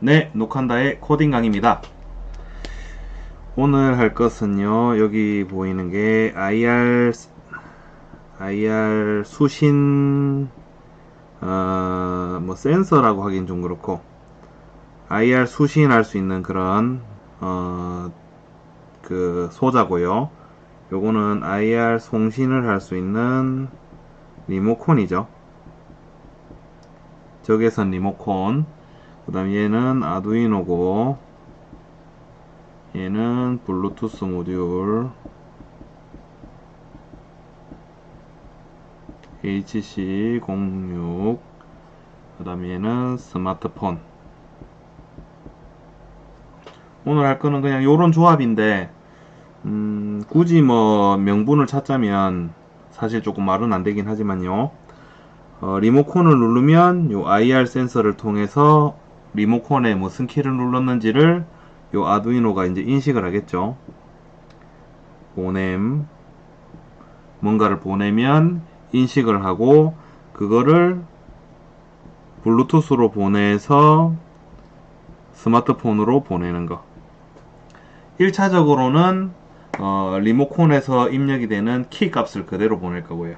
네, 녹한다의 코딩 강입니다. 오늘 할 것은요, 여기 보이는 게 IR, IR 수신, 어, 뭐 센서라고 하긴 좀 그렇고, IR 수신할 수 있는 그런, 어, 그 소자고요. 요거는 IR 송신을 할 수 있는 리모콘이죠. 적외선 리모콘. 그 다음 얘는 아두이노고 얘는 블루투스 모듈 HC06 그 다음 얘는 스마트폰. 오늘 할 거는 그냥 요런 조합인데 음, 굳이 뭐 명분을 찾자면 사실 조금 말은 안 되긴 하지만요. 어, 리모컨을 누르면 요 IR 센서를 통해서 리모컨에 무슨 키를 눌렀는지를 요 아두이노가 이제 인식을 하겠죠. 보냄 뭔가를 보내면 인식을 하고 그거를 블루투스로 보내서 스마트폰으로 보내는 거. 1차적으로는 어, 리모컨에서 입력이 되는 키 값을 그대로 보낼 거고요.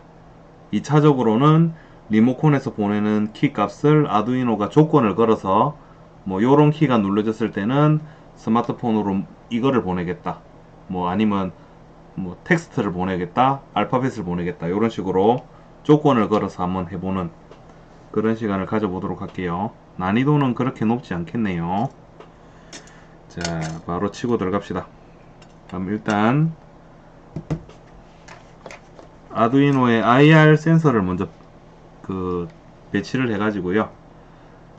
2차적으로는 리모컨에서 보내는 키 값을 아두이노가 조건을 걸어서 뭐 요런 키가 눌러졌을 때는 스마트폰으로 이거를 보내겠다. 뭐 아니면 뭐 텍스트를 보내겠다. 알파벳을 보내겠다. 요런 식으로 조건을 걸어서 한번 해보는 그런 시간을 가져보도록 할게요. 난이도는 그렇게 높지 않겠네요. 자, 바로 치고 들어갑시다. 그럼 일단 아두이노의 IR 센서를 먼저 그 배치를 해 가지고요.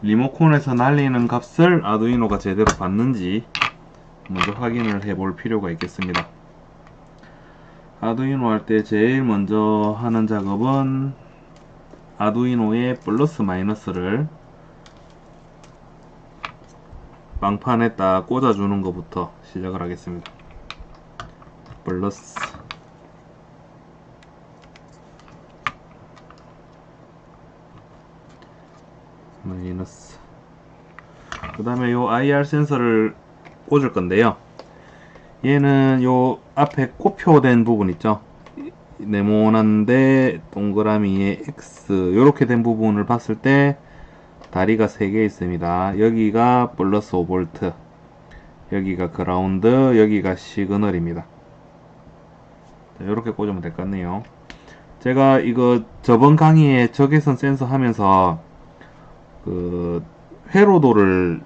리모컨에서 날리는 값을 아두이노가 제대로 받는지 먼저 확인을 해 볼 필요가 있겠습니다. 아두이노 할 때 제일 먼저 하는 작업은 아두이노의 플러스 마이너스를 빵판에 딱 꽂아주는 것부터 시작을 하겠습니다. 플러스 마이너스 그 다음에 요 IR 센서를 꽂을 건데요. 얘는 요 앞에 코표된 부분 있죠? 네모난데 동그라미에 X 요렇게 된 부분을 봤을 때 다리가 3개 있습니다. 여기가 플러스 5V 여기가 그라운드 여기가 시그널입니다. 이렇게 꽂으면 될 것 같네요. 제가 이거 저번 강의에 적외선 센서 하면서 그 회로도를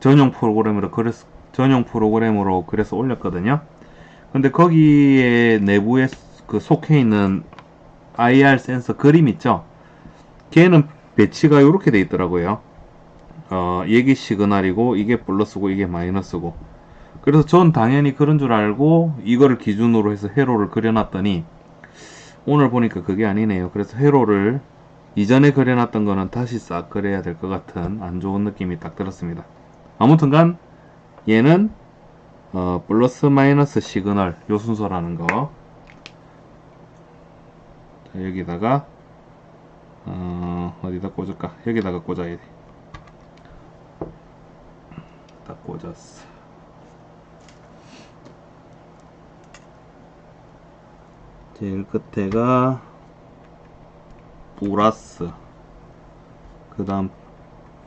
전용 프로그램으로 그래서 전용 프로그램으로 그래서 올렸거든요. 근데 거기에 내부에 그 속해 있는 IR 센서 그림 있죠? 걔는 배치가 이렇게 돼 있더라고요. 어, 얘기 시그널이고 이게 플러스고 이게 마이너스고. 그래서 전 당연히 그런 줄 알고 이거를 기준으로 해서 회로를 그려놨더니 오늘 보니까 그게 아니네요. 그래서 회로를 이전에 그려놨던 거는 다시 싹 그려야 될 것 같은 안 좋은 느낌이 딱 들었습니다. 아무튼간 얘는 어, 플러스 마이너스 시그널 요 순서라는 거 자, 여기다가 어, 어디다 꽂을까? 여기다가 꽂아야 돼. 딱 꽂았어. 제일 끝에가 플러스. 그 다음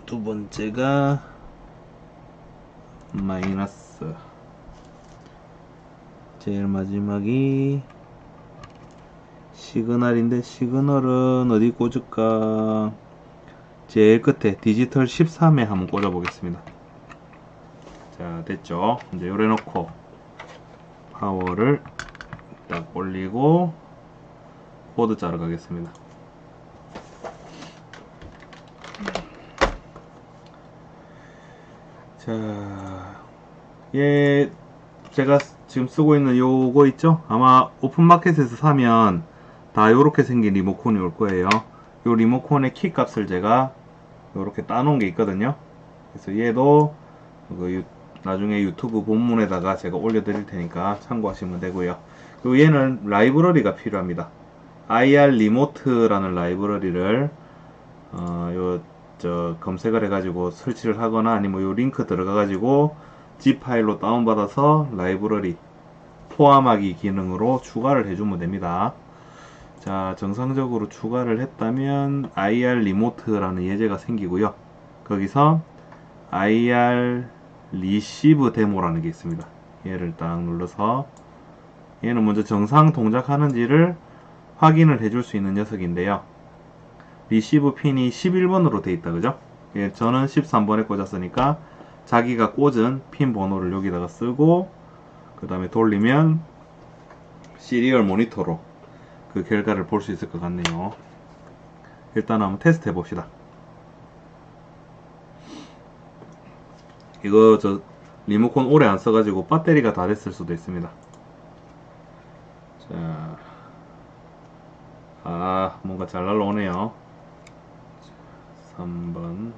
두 번째가 마이너스. 제일 마지막이 시그널인데 시그널은 어디 꽂을까? 제일 끝에 디지털 13에 한번 꽂아 보겠습니다. 자 됐죠? 이제 요래 놓고 파워를 딱 올리고 코드 자르 가겠습니다 자, 얘 제가 지금 쓰고 있는 요거 있죠? 아마 오픈마켓에서 사면 다 요렇게 생긴 리모컨이 올 거예요. 요 리모컨의 키 값을 제가 요렇게 따놓은 게 있거든요. 그래서 얘도 그 유, 나중에 유튜브 본문에다가 제가 올려드릴 테니까 참고하시면 되고요. 그리고 얘는 라이브러리가 필요합니다. IR 리모트라는 라이브러리를 어, 요 저 검색을 해가지고 설치를 하거나 아니면 요 링크 들어가가지고 zip 파일로 다운받아서 라이브러리 포함하기 기능으로 추가를 해주면 됩니다. 자, 정상적으로 추가를 했다면 IR 리모트라는 예제가 생기고요. 거기서 IR 리시브 데모라는 게 있습니다. 얘를 딱 눌러서 얘는 먼저 정상 동작하는지를 확인을 해줄 수 있는 녀석인데요. 리시브 핀이 11번으로 돼 있다 그죠? 예, 저는 13번에 꽂았으니까 자기가 꽂은 핀 번호를 여기다가 쓰고 그 다음에 돌리면 시리얼 모니터로 그 결과를 볼 수 있을 것 같네요. 일단 한번 테스트 해 봅시다. 이거 저 리모컨 오래 안 써가지고 배터리가 다 됐을 수도 있습니다. 자, 아 뭔가 잘 날라오네요. 3번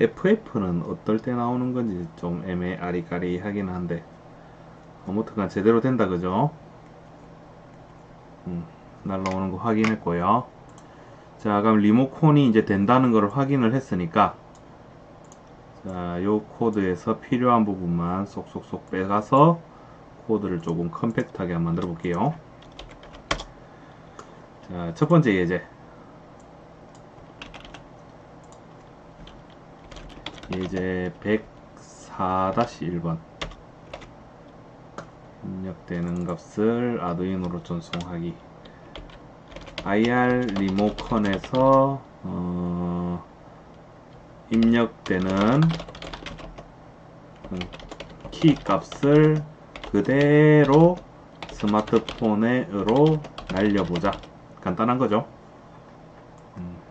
FF는 어떨 때 나오는 건지 좀 애매 아리까리하긴 한데 아무튼간 제대로 된다 그죠? 음, 날라오는 거 확인했고요. 자, 그럼 리모컨이 이제 된다는 걸 확인을 했으니까 자, 요 코드에서 필요한 부분만 쏙쏙쏙 빼가서 코드를 조금 컴팩트하게 만들어 볼게요. 자, 첫 번째 예제. 예제 104-1번. 입력되는 값을 아두이노로 전송하기. IR 리모컨에서 어, 입력되는 음, 키 값을 그대로 스마트폰으로 날려보자. 간단한 거죠. 음.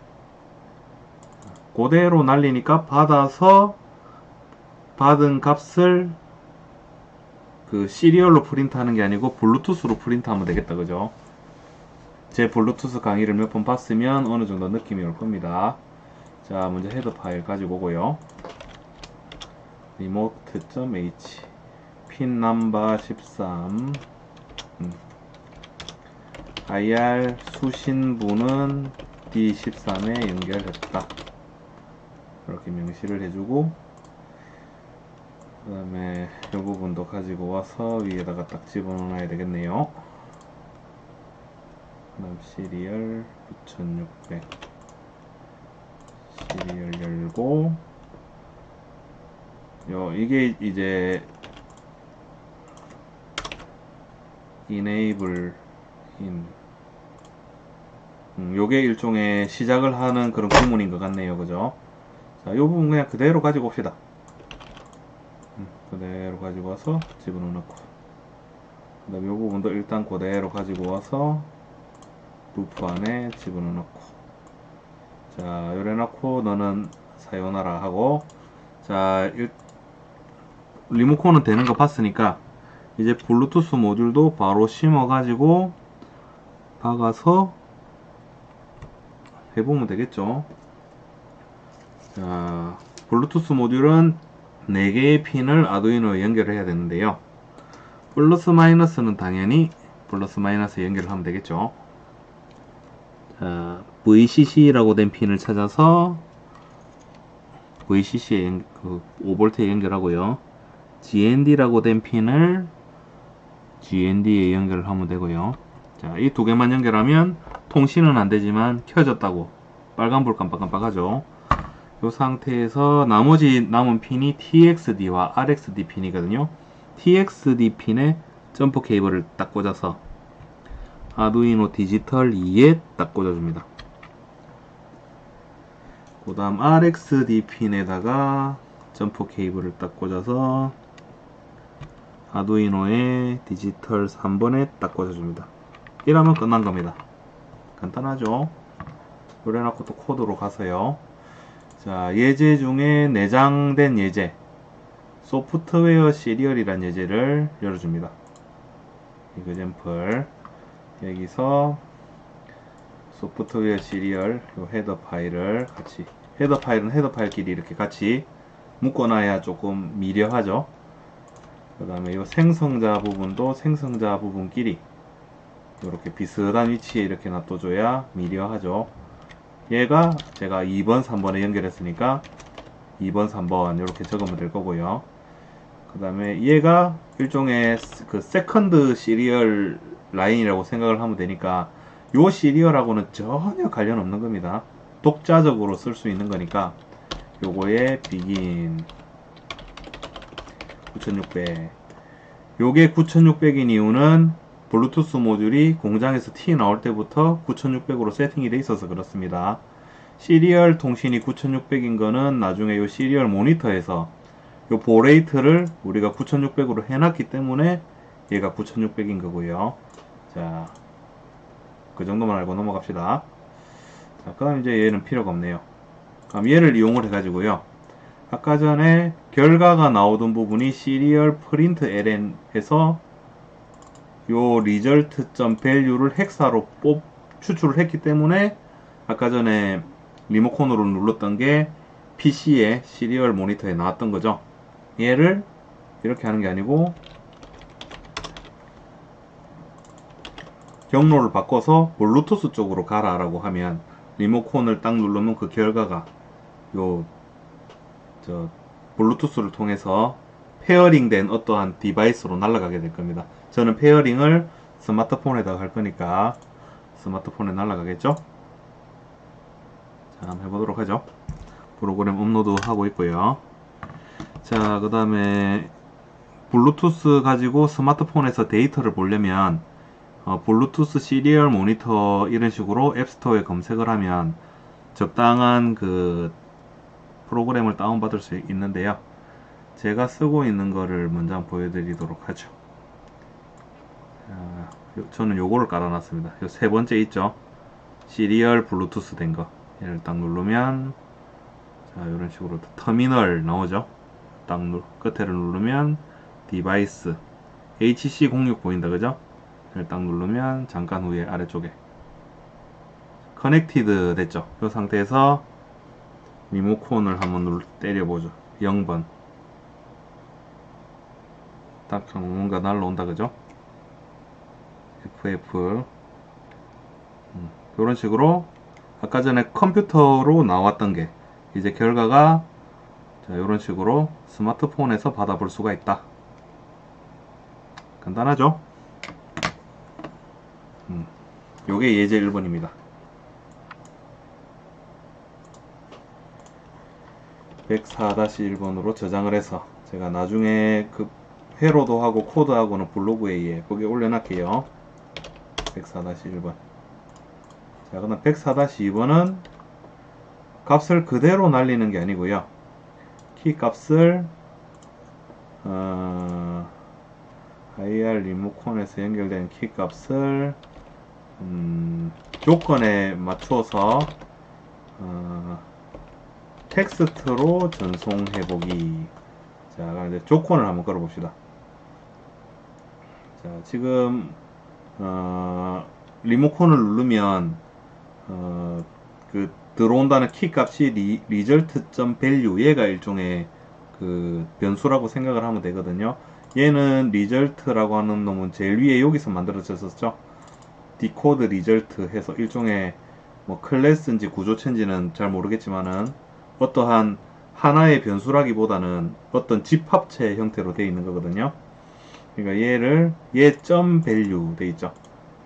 그대로 날리니까 받아서 받은 값을 그 시리얼로 프린트하는 게 아니고 블루투스로 프린트하면 되겠다 그죠? 제 블루투스 강의를 몇 번 봤으면 어느 정도 느낌이 올 겁니다. 자, 먼저 헤더 파일 가지고 오고요. remote.h 핀 넘버 13 음. IR 수신부는 D13에 연결했다. 이렇게 명시를 해주고 그 다음에 이 부분도 가지고 와서 위에다가 딱 집어넣어야 되겠네요. 그 다음 시리얼 9600 시리얼 열고 요 이게 이제 enable in 음, 요게 일종의 시작을 하는 그런 구문인 것 같네요. 그죠 자, 요 부분 그냥 그대로 가지고 옵시다. 음, 그대로 가지고 와서 집어넣어 놓고. 그 다음에 요 부분도 일단 그대로 가지고 와서 루프 안에 집어넣어 놓고. 자 요래 놓고 너는 사요나라 하고. 자 일, 리모컨은 되는 거 봤으니까 이제 블루투스 모듈도 바로 심어 가지고 박아서 해보면 되겠죠 자 블루투스 모듈은 4개의 핀을 아두이노에 연결을 해야 되는데요. 플러스 마이너스는 당연히 플러스 마이너스 연결을 하면 되겠죠. 자, VCC라고 된 핀을 찾아서 VCC에 연, 그 5V에 연결하고요. GND라고 된 핀을 GND에 연결을 하면 되고요. 자, 이 두 개만 연결하면 통신은 안 되지만 켜졌다고. 빨간불 깜빡깜빡하죠 이 상태에서 나머지 남은 핀이 TXD와 RXD 핀이거든요. TXD 핀에 점프 케이블을 딱 꽂아서 아두이노 디지털 2에 딱 꽂아줍니다. 그 다음 RXD 핀에다가 점프 케이블을 딱 꽂아서 아두이노의 디지털 3번에 딱 꽂아줍니다. 이러면 끝난 겁니다. 간단하죠? 그래놓고 또 코드로 가서요 자 예제 중에 내장된 예제 소프트웨어 시리얼이란 예제를 열어줍니다. 이그젠플. 여기서 소프트웨어 시리얼 요 헤더 파일을 같이 헤더 파일은 헤더 파일끼리 이렇게 같이 묶어놔야 조금 미려하죠. 그 다음에 이 생성자 부분도 생성자 부분끼리 이렇게 비슷한 위치에 이렇게 놔둬줘야 미려하죠 얘가 제가 2번, 3번에 연결했으니까 2번, 3번 이렇게 적으면 될 거고요. 그 다음에 얘가 일종의 스- 그 세컨드 시리얼 라인이라고 생각을 하면 되니까 요 시리얼하고는 전혀 관련 없는 겁니다. 독자적으로 쓸 수 있는 거니까 요거에 begin 9600 요게 9600인 이유는 블루투스 모듈이 공장에서 튀 나올 때부터 9600으로 세팅이 돼 있어서 그렇습니다. 시리얼 통신이 9600인 거는 나중에 요 시리얼 모니터에서 요 보레이트를 우리가 9600으로 해놨기 때문에 얘가 9600인 거고요. 자, 그 정도만 알고 넘어갑시다. 자, 그 다음 이제 얘는 필요가 없네요. 그럼 얘를 이용을 해가지고요. 아까 전에 결과가 나오던 부분이 시리얼 프린트 ln 해서 요 result.value를 헥사로 뽑 추출을 했기 때문에 아까 전에 리모컨으로 눌렀던 게 PC의 시리얼 모니터에 나왔던 거죠. 얘를 이렇게 하는 게 아니고 경로를 바꿔서 블루투스 쪽으로 가라 라고 하면 리모컨을 딱 누르면 그 결과가 요 저 블루투스를 통해서 페어링된 어떠한 디바이스로 날아가게 될 겁니다. 저는 페어링을 스마트폰에다가 할 거니까 스마트폰에 날아가겠죠? 자, 한번 해보도록 하죠. 프로그램 업로드 하고 있고요. 자, 그 다음에 블루투스 가지고 스마트폰에서 데이터를 보려면 어, 블루투스 시리얼 모니터 이런 식으로 앱스토어에 검색을 하면 적당한 그 프로그램을 다운받을 수 있는데요. 제가 쓰고 있는 거를 먼저 보여드리도록 하죠. 자, 요- 저는 요거를 깔아놨습니다. 요 세 번째 있죠? 시리얼 블루투스 된 거. 얘를 딱 누르면 자, 이런 식으로 터미널 나오죠? 딱 누, 끝에를 누르면 디바이스 HC06 보인다 그죠? 딱 누르면 잠깐 후에 아래쪽에 커넥티드 됐죠? 이 상태에서 리모컨을 한번 눌 때려보죠. 0번. 딱 뭔가 날라온다 그죠? FF 음, 이런 식으로 아까 전에 컴퓨터로 나왔던 게 이제 결과가 자 이런 식으로 스마트폰에서 받아볼 수가 있다. 간단하죠? 음, 요게 예제 1번입니다. 104-1번으로 저장을 해서 제가 나중에 그 회로도 하고 코드하고는 블로그에 거기에 올려놨게요 104-1번 자 그다음 104-2번은 값을 그대로 날리는 게 아니고요 키 값을 어, IR 리모컨에서 연결된 키 값을 음, 조건에 맞추어서 어, 텍스트로 전송해보기. 자, 이제 조건을 한번 걸어봅시다. 자, 지금, 어, 리모컨을 누르면, 어, 그, 들어온다는 키 값이 리, result.value, 얘가 일종의 그 변수라고 생각을 하면 되거든요. 얘는 result라고 하는 놈은 제일 위에 여기서 만들어졌었죠. 디코드 리절트 해서 일종의 뭐 클래스인지 구조체인지는 잘 모르겠지만은 어떠한 하나의 변수라기보다는 어떤 집합체 형태로 되어 있는 거거든요. 그러니까 얘를 얘점 밸류 돼 있죠.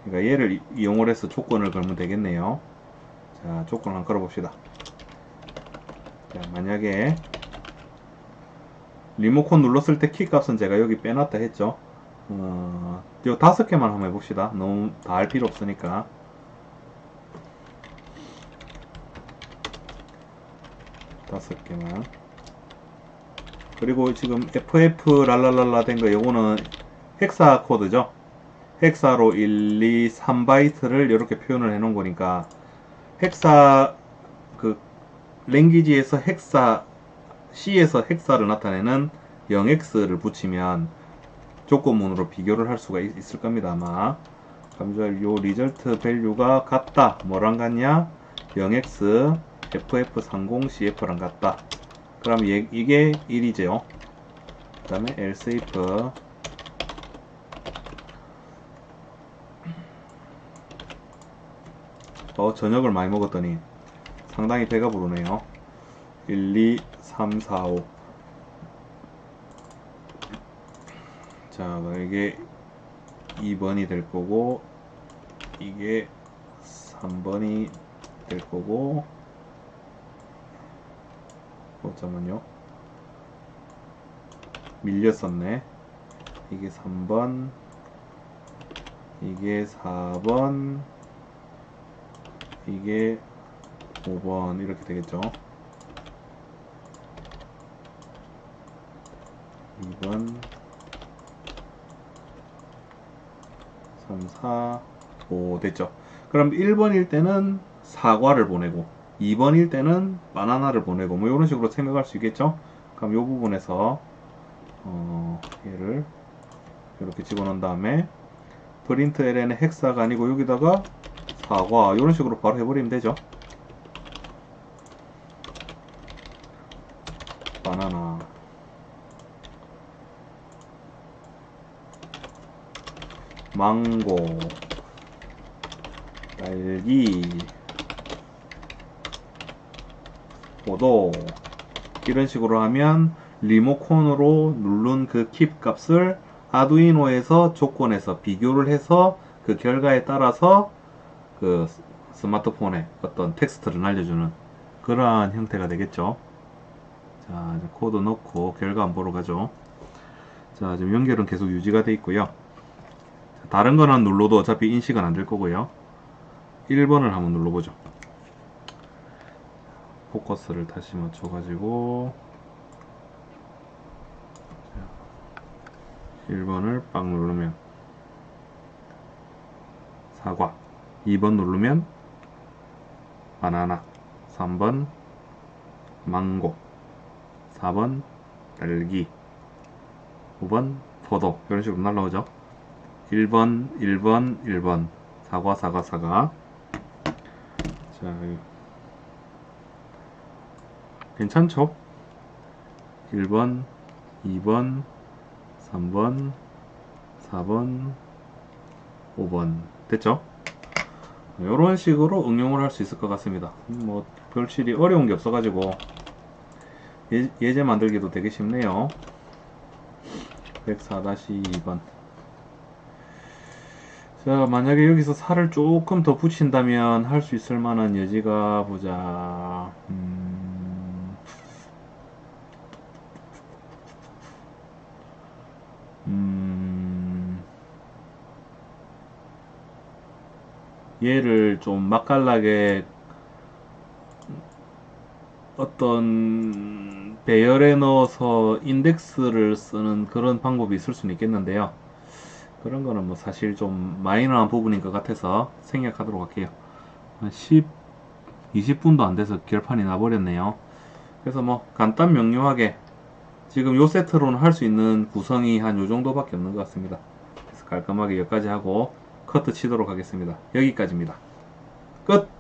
그러니까 얘를 이- 이용을 해서 조건을 걸면 되겠네요. 자, 조건을 한번 걸어봅시다. 자, 만약에 리모컨 눌렀을 때 키 값은 제가 여기 빼놨다 했죠. 어, 요 다섯 개만 한번 해봅시다. 너무 다 할 필요 없으니까. 다섯 개만. 그리고 지금 FF 랄랄랄라 된 거 요거는 헥사 코드죠. 헥사로 1, 2, 3바이트를 이렇게 표현을 해 놓은 거니까 헥사 그 랭귀지에서 헥사 C에서 헥사를 나타내는 0x를 붙이면 조건문으로 비교를 할 수가 있, 을 겁니다 아마. 감절 요 리절트 밸류가 같다. 뭐랑 같냐? 0x ff30 cf랑 같다 그럼 얘, 이게 1이죠 그 다음에 else if 어 저녁을 많이 먹었더니 상당히 배가 부르네요. 1, 2, 3, 4, 5. 자, 이게 2번이 될 거고, 이게 3번이 될 거고, 어, 잠깐만요. 밀렸었네. 이게 3번, 이게 4번, 이게 5번 이렇게 되겠죠. 2번 3, 4, 5 됐죠. 그럼 1번일 때는 사과를 보내고 2번일 때는 바나나를 보내고 뭐 이런 식으로 생각할 수 있겠죠. 그럼 이 부분에서 어, 얘를 이렇게 집어넣은 다음에 프린트 ln의 헥사가 아니고 여기다가 사과 이런 식으로 바로 해버리면 되죠. 바나나 망고 딸기 포도 이런 식으로 하면 리모컨으로 누른 그 킵 값을 아두이노에서 조건에서 비교를 해서 그 결과에 따라서 그 스- 스마트폰에 어떤 텍스트를 날려주는 그러한 형태가 되겠죠. 자, 코드 넣고 결과 안 보러 가죠. 자, 지금 연결은 계속 유지가 돼 있고요. 자, 다른 거는 눌러도 어차피 인식은 안 될 거고요. 1번을 한번 눌러보죠. 포커스를 다시 맞춰가지고 1번을 빡 누르면 사과 2번 누르면 바나나 3번 망고 4번 딸기 5번 포도. 이런 식으로 날라오죠. 1번 1번 1번. 사과 사과 사과. 자. 괜찮죠? 1번 2번 3번 4번 5번. 됐죠? 이런 식으로 응용을 할 수 있을 것 같습니다. 뭐 별실이 어려운 게 없어 가지고. 예, 예제 만들기도 되게 쉽네요. 104-2번. 자 만약에 여기서 살을 조금 더 붙인다면 할 수 있을 만한 여지가 보자. 음, 얘를 좀 맛깔나게 어떤 배열에 넣어서 인덱스를 쓰는 그런 방법이 있을 수는 있겠는데요. 그런 거는 뭐 사실 좀 마이너한 부분인 것 같아서 생략하도록 할게요. 한 10, 20분도 안 돼서 결판이 나버렸네요. 그래서 뭐 간단 명료하게 지금 요 세트로는 할 수 있는 구성이 한 요 정도밖에 없는 것 같습니다. 그래서 깔끔하게 여기까지 하고 커트 치도록 하겠습니다. 여기까지입니다. 끝!